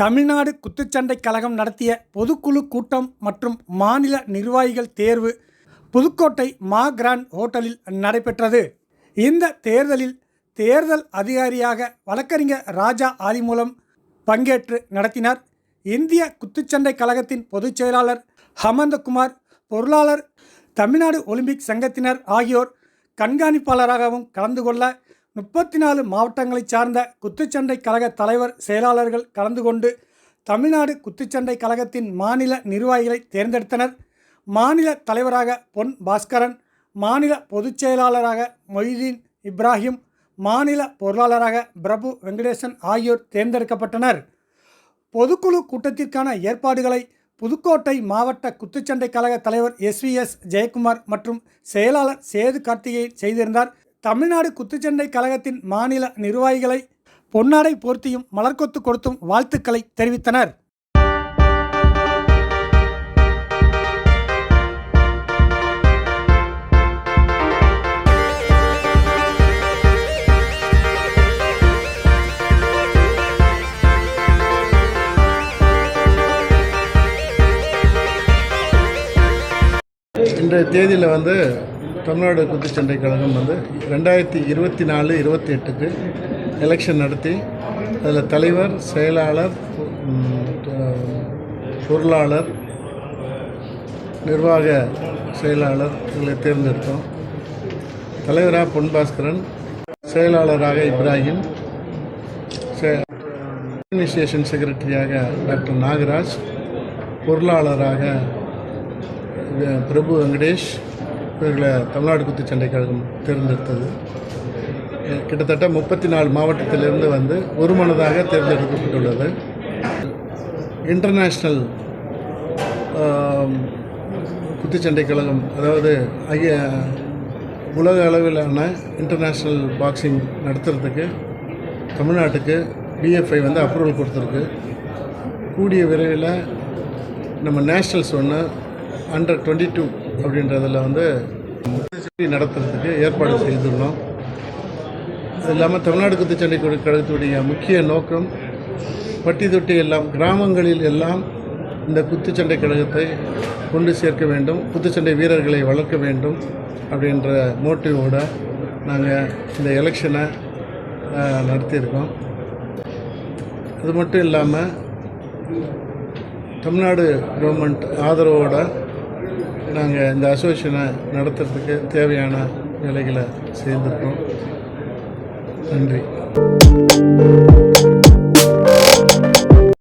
தமிழ்நாடு குத்துச்சண்டை கழகம் நடத்திய பொதுக்குழு கூட்டம் மற்றும் மாநில நிர்வாகிகள் தேர்வு புதுக்கோட்டை மா கிராண்ட் ஹோட்டலில் நடைபெற்றது. இந்த தேர்தலில் தேர்தல் அதிகாரியாக வழக்கறிஞர் ராஜா ஆதிமூலம் பங்கேற்று நடத்தினார். இந்திய குத்துச்சண்டை கழகத்தின் பொதுச் செயலாளர் ஹமந்தகுமார் பொருளாளர் தமிழ்நாடு ஒலிம்பிக் சங்கத்தினர் ஆகியோர் கண்காணிப்பாளராகவும் கலந்து கொள்ள முப்பத்தி நாலு மாவட்டங்களைச் சார்ந்த குத்துச்சண்டை கழக தலைவர் செயலாளர்கள் கலந்து கொண்டு தமிழ்நாடு குத்துச்சண்டை கழகத்தின் மாநில நிர்வாகிகளை தேர்ந்தெடுத்தனர். மாநில தலைவராக பொன் பாஸ்கரன் மாநில பொதுச் செயலாளராக மொய்தீன் இப்ராஹிம் மாநில பொருளாளராக பிரபு வெங்கடேசன் ஆகியோர் தேர்ந்தெடுக்கப்பட்டனர். பொதுக்குழு கூட்டத்திற்கான ஏற்பாடுகளை புதுக்கோட்டை மாவட்ட குத்துச்சண்டை கழக தலைவர் எஸ்விஎஸ் ஜெயக்குமார் மற்றும் செயலாளர் சேது கார்த்திகேயன் செய்திருந்தார். தமிழ்நாடு குத்துச்சண்டை கழகத்தின் மாநில நிர்வாகிகளை பொன்னாடை போர்த்தியும் மலர்கொத்து கொடுத்தும் வாழ்த்துக்களை தெரிவித்தனர். இன்றைய தேதியில் வந்து தமிழ்நாடு குத்துச்சண்டை கழகம் வந்து ரெண்டாயிரத்தி இருபத்தி நாலு இருபத்தி எட்டுக்கு எலெக்ஷன் நடத்தி அதில் தலைவர் செயலாளர் பொருளாளர் நிர்வாக செயலாளர் இவங்களை தேர்ந்தெடுத்தோம். தலைவராக பொன் பாஸ்கரன் செயலாளராக இப்ராஹிம் அட்மினிஸ்ட்ரேஷன் செக்ரட்டரியாக டாக்டர் நாகராஜ் பொருளாளராக பிரபு வெங்கடேஷ் இவர்களை தமிழ்நாடு குத்துச்சண்டை கழகம் தேர்ந்தெடுத்தது கிட்டத்தட்ட முப்பத்தி நாலு மாவட்டத்திலிருந்து வந்து ஒருமனதாக தேர்ந்தெடுக்கப்பட்டுள்ளது. இன்டர்நேஷ்னல் குத்துச்சண்டை கழகம் அதாவது ஐய உலக அளவிலான இன்டர்நேஷ்னல் பாக்ஸிங் நடத்துறதுக்கு தமிழ்நாட்டுக்கு பிஎஃப்ஐ வந்து அப்ரூவல் கொடுத்துருக்கு. கூடிய விரைவில் நம்ம நேஷ்னல்ஸ் ஒன்று அண்டர் டுவெண்ட்டி டூ அப்படின்றதில் வந்து நடத்துறதுக்கு ஏற்பாடு செய்துள்ளோம். அது இல்லாமல் தமிழ்நாடு குத்துச்சண்டை கழகத்துடைய முக்கிய நோக்கம் பட்டி தொட்டி எல்லாம் கிராமங்களில் எல்லாம் இந்த குத்துச்சண்டை கழகத்தை கொண்டு சேர்க்க வேண்டும் குத்துச்சண்டை வீரர்களை வளர்க்க வேண்டும் அப்படின்ற மோட்டிவோட நாங்கள் இந்த எலெக்ஷனை நடத்தியிருக்கோம். அது மட்டும் இல்லாமல் தமிழ்நாடு கவர்மெண்ட் ஆதரவோடு நாங்கள் இந்த அசோசியேஷனை நடத்துறதுக்கு தேவையான வேலைகளை செய்திருக்கோம். நன்றி.